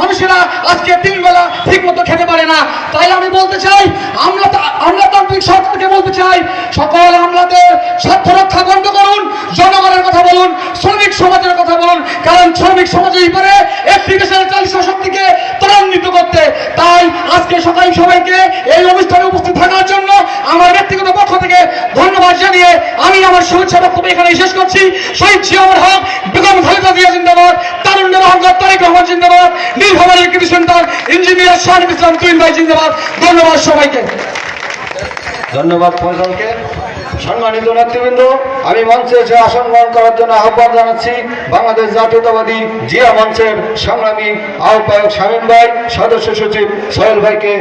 মানুষেরা আজকে তিন বেলা ঠিক মতো খেতে পারে না। তাই আমি বলতে চাই আমলা আমলাতান্ত্রিক সরকারকে বলতে চাই, সকল আমলাদের স্বার্থ রক্ষা বন্ধ করুন, জনগণের কথা বলুন, শ্রমিক সমাজের কথা বলুন, কারণ শ্রমিক সমাজেই পারে একটি দেশের চালিত শক্তিকে ত্বরান্বিত করতে। তাই আজকে সকাল সবাইকে এই অনুষ্ঠানে উপস্থিত থাকার জন্য আমার ব্যক্তিগত পক্ষ থেকে ধন্যবাদ জানিয়ে আমি আমার শুভেচ্ছা বক্তব্য এখানে শেষ করছি। শহীদ জিয়াউর হক, বেগম খালেদা জিয়া জিন্দাবাদ। তারেক রহমান জিন্দাবাদ ইঞ্জিনিয়ার শাহিদ ইসলাম ভাই জিন্দাবাদ। ধন্যবাদ সবাইকে। ধন্যবাদ ফয়সালকে। সম্মানিত নেতৃবৃন্দ, আমি মঞ্চে এসে আসন গ্রহণ করার জন্য আহ্বান জানাচ্ছি বাংলাদেশ জাতীয়তাবাদী জিয়া মঞ্চের সংগ্রামী আহ্বায়ক শামীম ভাই, সদস্য সচিব সোহেল ভাইকে